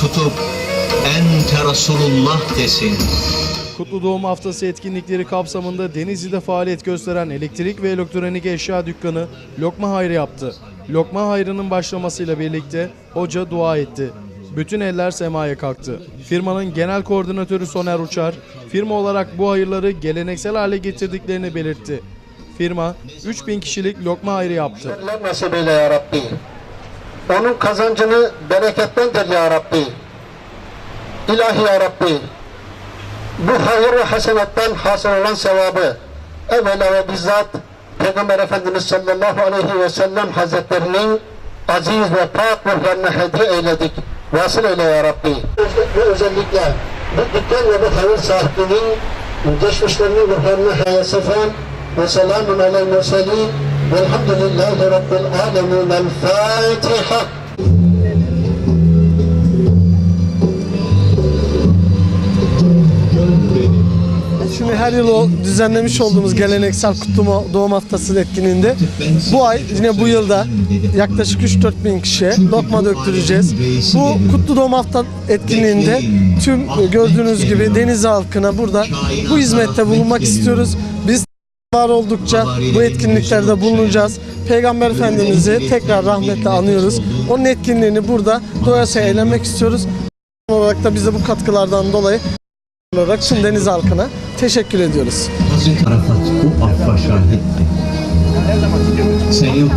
tutup ente Resulullah desin. Kutlu Doğum Haftası etkinlikleri kapsamında Denizli'de faaliyet gösteren elektrik ve elektronik eşya dükkanı Lokma Hayrı yaptı. Lokma Hayrı'nın başlamasıyla birlikte hoca dua etti. Bütün eller semaya kalktı. Firmanın genel koordinatörü Soner Uçar, firma olarak bu hayırları geleneksel hale getirdiklerini belirtti. Firma 3000 kişilik lokma hayrı yaptı. Onun kazancını bereketlendir ya Rabbi. İlahi ya Rabbi. Bu hayır ve hasenattan hasıl olan sevabı evvela ve bizzat Peygamber Efendimiz sallallahu aleyhi ve sellem hazretlerinin aziz ve pak ruhlarına hediye eyledik. Vasıl eyle ya Rabbi. Ve özellikle bu dükkan ve bu hayır sahibinin geçmişlerinin ruhlarına hayasıfen ve selamun aleyhi ve sellem velhamdülillahi rabbil alemin. El Fatiha. Şimdi her yıl o düzenlemiş olduğumuz geleneksel kutlama doğum haftası etkinliğinde bu ay yine bu yılda yaklaşık 3-4 bin kişiye lokma döktüreceğiz. Bu kutlu doğum hafta etkinliğinde tüm gördüğünüz gibi deniz halkına burada bu hizmette bulunmak istiyoruz. Biz var oldukça bu etkinliklerde bulunacağız. Peygamber Efendimiz'i tekrar rahmetle anıyoruz. Onun etkinliğini burada doyasıya eğlenmek istiyoruz. olarak da bize bu katkılardan dolayı olarak tüm deniz halkına teşekkür ediyoruz. Hazreti Arafat bu affa şahitti. Sen yok